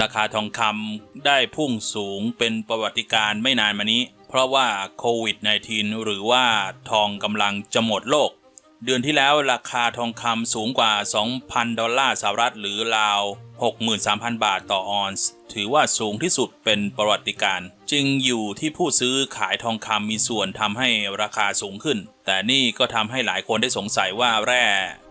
ราคาทองคำได้พุ่งสูงเป็นประวัติการไม่นานมานี้ เพราะว่าโควิด -19 หรือว่าทองกำลังจะหมดโลก เดือนที่แล้วราคาทองคำสูงกว่า 2,000 ดอลลาร์สหรัฐหรือราว 63,000 บาทต่อออนซ์ ถือว่าสูงที่สุดเป็นประวัติการณ์จึงอยู่ที่ผู้ซื้อขายทองคำมีส่วนทำให้ราคาสูงขึ้น แต่นี่ก็ทำให้หลายคนได้สงสัยว่าแร่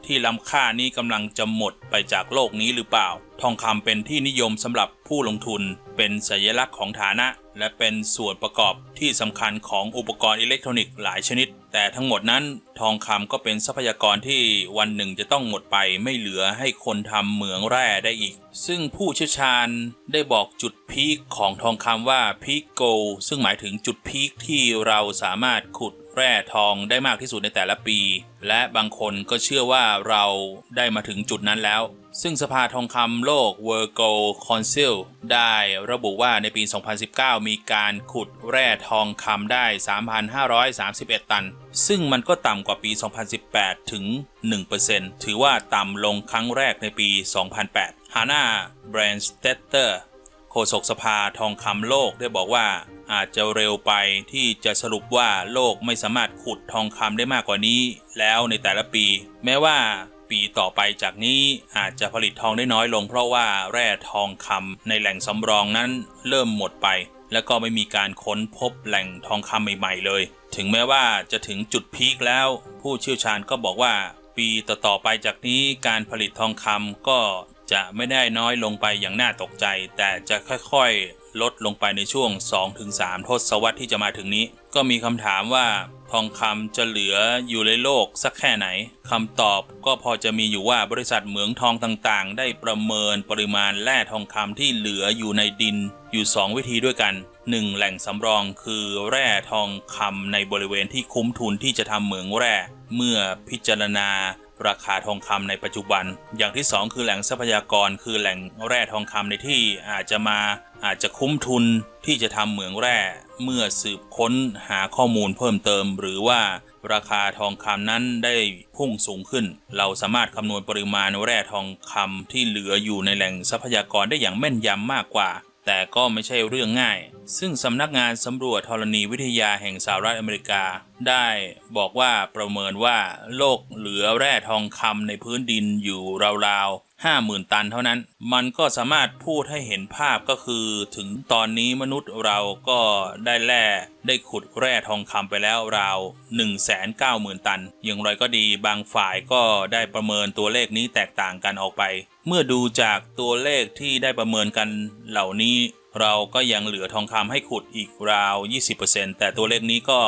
ที่ล้ำค่านี้กำลังจะหมดไปจากโลกนี้หรือเปล่า ทองคำเป็นที่นิยมสำหรับผู้ลงทุน เป็นสัญลักษณ์ของฐานะ และเป็นส่วนประกอบที่สำคัญของอุปกรณ์อิเล็กทรอนิกส์หลายชนิด แต่ทั้งหมดนั้นทองคำก็เป็นทรัพยากรที่วันหนึ่งจะต้องหมดไปไม่เหลือให้คนทำเหมืองแร่ได้อีก ซึ่งผู้เชี่ยวชาญได้บอกจุดพีคของทองคำว่าพีคโกลซึ่งหมายถึงจุดพีคที่เราสามารถขุดแร่ทองได้มากที่สุดในแต่ละปี และบางคนก็เชื่อว่าเราได้มาถึงจุดนั้นแล้ว ซึ่งสภาทองคำโลก World Gold Council ได้ระบุว่าในปี 2019 มีการขุดแร่ทองคำได้ 3,531 ตัน ซึ่งมันก็ต่ำกว่าปี 2018 ถึง 1%ถือว่าต่ำลงครั้งแรกในปี 2008 ฮาน่าแบรนสเตเตอร์โฆษกสภาทองคำโลกได้บอกว่าอาจจะเร็วไปที่จะสรุปว่าโลกไม่สามารถขุดทองคำได้มากกว่านี้ แล้วในแต่ละปี แม้ว่า ปีต่อไปจากนี้อาจจะผลิตทองได้น้อยลง เพราะว่าแร่ทองคำในแหล่งสำรองนั้นเริ่มหมดไป และก็ไม่มีการค้นพบแหล่งทองคำใหม่ ๆ เลย ถึงแม้ว่าจะถึงจุดพีคแล้ว ผู้เชี่ยวชาญก็บอกว่า ปีต่อๆไปจากนี้การผลิตทองคำก็จะไม่ได้น้อยลงไปอย่างน่าตกใจ แต่จะค่อยๆ ลดลงไปในช่วง 2-3 ทศวรรษที่จะมาถึงนี้ ก็มีคำถามว่า ทองคำจะเหลืออยู่ในโลกสักแค่ไหนคำตอบก็พอจะมีอยู่ว่าบริษัทเหมืองทองต่างๆ ได้ประเมินปริมาณแร่ทองคำที่เหลืออยู่ในดินอยู่ 2 วิธีด้วยกัน 1. แหล่งสำรองคือแร่ทองคำในบริเวณที่คุ้มทุนที่จะทำเหมืองแร่ เมื่อพิจารณา ราคาทองคำในปัจจุบัน อย่างที่ 2 คือแหล่งทรัพยากร คือแหล่งแร่ทองคำในที่อาจจะมาอาจจะคุ้มทุนที่จะทำเหมืองแร่เมื่อสืบค้นหาข้อมูลเพิ่มเติม หรือว่าราคาทองคำนั้นได้พุ่งสูงขึ้น เราสามารถคำนวณปริมาณแร่ทองคำที่เหลืออยู่ในแหล่งทรัพยากรได้อย่างแม่นยำมากกว่า แต่ก็ไม่ใช่เรื่องง่าย ซึ่งสำนักงานสำรวจธรณีวิทยาแห่งสหรัฐอเมริกา ได้บอกว่าประเมินว่าโลกเหลือแร่ทองคำในพื้นดินอยู่ราวๆ ห้าหมื่นตันเท่านั้น มันก็สามารถพูดให้เห็นภาพก็คือ ถึงตอนนี้มนุษย์เราก็ได้แร่ได้ขุดแร่ทองคำไปแล้วราว 1 9 0 0 0 0 ตัน อย่างไรก็ดีบางฝ่ายก็ได้ประเมินตัวเลขนี้แตกต่างกันออกไป เมื่อดูจากตัวเลขที่ได้ประเมินกันเหล่านี้ เราก็ยังเหลือทองคำให้ขุดอีกราว 20%แต่ตัวเลขนี้ก็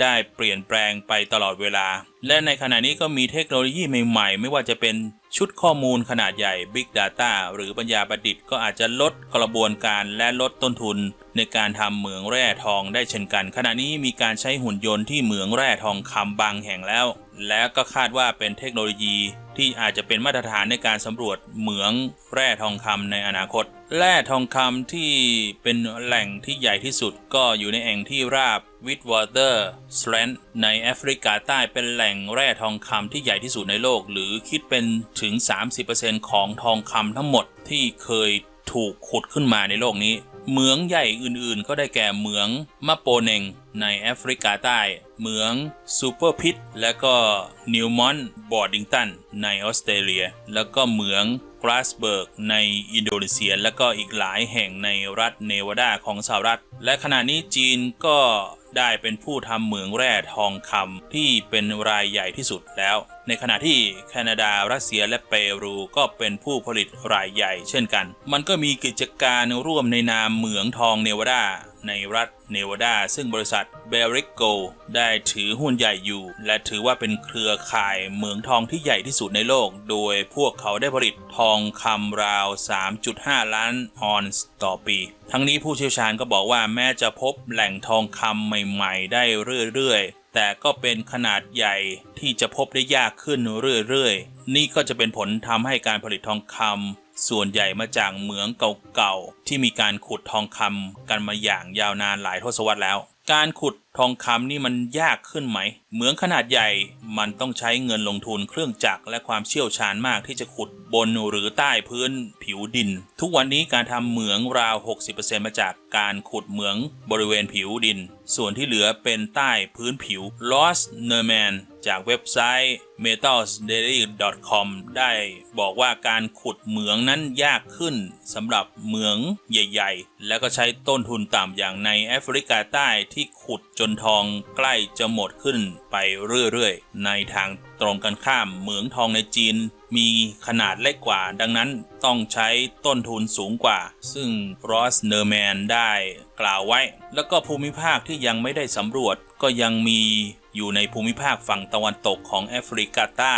ได้เปลี่ยนแปลงไปตลอดเวลา และในขณะนี้ก็มีเทคโนโลยีใหม่ๆ ไม่ว่าจะเป็นชุดข้อมูลขนาดใหญ่ Big Data หรือปัญญาประดิษฐ์ก็อาจจะลดกระบวนการและลดต้นทุน ในการทำเหมืองแร่ทองได้เช่นกัน ขณะนี้มีการใช้หุ่นยนต์ที่เหมืองแร่ทองคำบางแห่งแล้ว และก็คาดว่าเป็นเทคโนโลยีที่อาจจะเป็นมาตรฐานในการสำรวจเหมืองแร่ทองคำในอนาคต แร่ทองคำที่เป็นแหล่งที่ใหญ่ที่สุดก็อยู่ในแอ่งที่ราบ Witwater Strand ในแอฟริกาใต้เป็นแหล่งแร่ทองคำที่ใหญ่ที่สุดในโลก หรือคิดเป็นถึง 30%ของทองคำทั้งหมดที่เคยถูกขุดขึ้นมาในโลกนี้ เหมืองใหญ่อื่นๆ ก็ได้แก่เหมืองมะโปเนงในแอฟริกาใต้ เหมืองซูเปอร์พิตและก็นิวมอนบอร์ดิงตันในออสเตรเลีย แล้วก็เหมือง กราสเบิร์กในอินโดนีเซีย และก็อีกหลายแห่งในรัฐเนวาดาของสหรัฐ และขณะนี้จีนก็ได้เป็นผู้ทำเหมืองแร่ทองคำที่เป็นรายใหญ่ที่สุดแล้ว ในขณะที่แคนาดารัสเซียและเปรูก็เป็นผู้ผลิตรายใหญ่เช่นกัน มันก็มีกิจการร่วมในนามเหมืองทองเนวาดา ในรัฐเนวาดา ซึ่งบริษัทเบริกโกได้ถือหุ้นใหญ่อยู่ และถือว่าเป็นเครือข่ายเหมืองทองที่ใหญ่ที่สุดในโลก โดยพวกเขาได้ผลิตทองคำราว 3.5 ล้านออนซ์ต่อปี ทั้งนี้ผู้เชี่ยวชาญก็บอกว่าแม้จะพบแหล่งทองคำใหม่ ๆ ได้เรื่อยๆแต่ก็เป็นขนาดใหญ่ที่จะพบได้ยากขึ้นเรื่อยๆ นี่ก็จะเป็นผลทำให้การผลิตทองคำ ส่วนใหญ่มาจากเหมืองเก่าๆที่มีการขุดทองคำกันมาอย่างยาวนานหลายทศวรรษแล้ว การขุดทองคำนี่มันยากขึ้นไหม เหมืองขนาดใหญ่ มันต้องใช้เงินลงทุนเครื่องจักรและความเชี่ยวชาญมากที่จะขุดบนหรือใต้พื้นผิวดิน ทุกวันนี้การทำเหมืองราว 60%มาจากการขุดเหมืองบริเวณผิวดิน ส่วนที่เหลือเป็นใต้พื้นผิว Lost n e r m a n จากเว็บไซต์ metalsdaily.com ได้บอกว่าการขุดเหมืองนั้นยากขึ้นสำหรับเหมืองใหญ่ ๆ แล้วก็ใช้ต้นทุนต่ำอย่างในแอฟริกาใต้ที่ขุดจนทองใกล้จะหมดขึ้นไปเรื่อยๆ ในทางตรงกันข้ามเหมืองทองในจีน มีขนาดเล็กกว่า ดังนั้นต้องใช้ต้นทุนสูงกว่า ซึ่งรอสเนอร์แมนได้กล่าวไว้ แล้วก็ภูมิภาคที่ยังไม่ได้สำรวจก็ยังมีอยู่ในภูมิภาคฝั่งตะวันตกของแอฟริกาใต้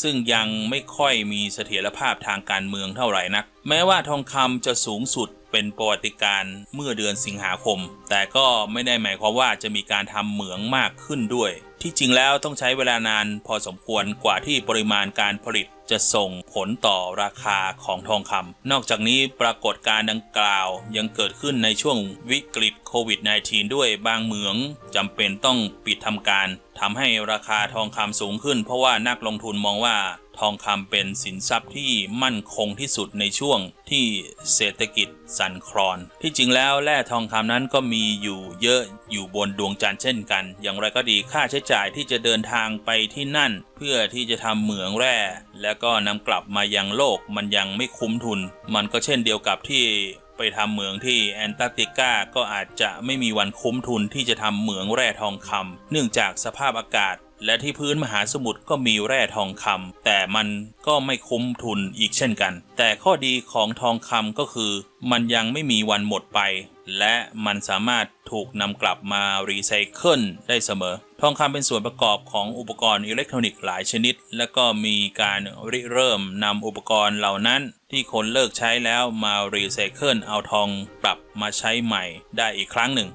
ซึ่งยังไม่ค่อยมีเสถียรภาพทางการเมืองเท่าไหร่นัก แม้ว่าทองคำจะสูงสุด เป็นประวัติการเมื่อเดือนสิงหาคม แต่ก็ไม่ได้หมายความว่าจะมีการทำเหมืองมากขึ้นด้วย ที่จริงแล้วต้องใช้เวลานานพอสมควรกว่าที่ปริมาณการผลิต จะส่งผลต่อราคาของทองคำนอกจากนี้ปรากฏการณ์ดังกล่าวยังเกิดขึ้นในช่วงวิกฤตโควิด -19 ด้วยบางเหมืองจำเป็นต้องปิดทำการทำให้ราคาทองคำสูงขึ้น เพราะว่านักลงทุนมองว่าทองคำเป็นสินทรัพย์ที่มั่นคงที่สุดในช่วงที่เศรษฐกิจสั่นคลอน ที่จริงแล้วแร่ทองคำนั้นก็มีอยู่เยอะอยู่บนดวงจันทร์เช่นกัน อย่างไรก็ดีค่าใช้จ่ายที่จะเดินทางไปที่นั่น เพื่อที่จะทำเหมืองแร่ แล้วก็นำกลับมายังโลกมันยังไม่คุ้มทุน มันก็เช่นเดียวกับที่ไปทำเหมืองที่แอนตาร์กติกาก็อาจจะไม่มีวันคุ้มทุนที่จะทำเหมืองแร่ทองคำเนื่องจากสภาพอากาศ และที่พื้นมหาสมุทรก็มีแร่ทองคำแต่มันก็ไม่คุ้มทุนอีกเช่นกัน แต่ข้อดีของทองคำก็คือ มันยังไม่มีวันหมดไป และมันสามารถถูกนำกลับมารีไซเคิลได้เสมอ ทองคำเป็นส่วนประกอบของอุปกรณ์อิเล็กทรอนิกส์หลายชนิด และก็มีการริเริ่มนำอุปกรณ์เหล่านั้น ที่คนเลิกใช้แล้วมารีไซเคิลเอาทองปรับมาใช้ใหม่ได้อีกครั้งหนึ่ง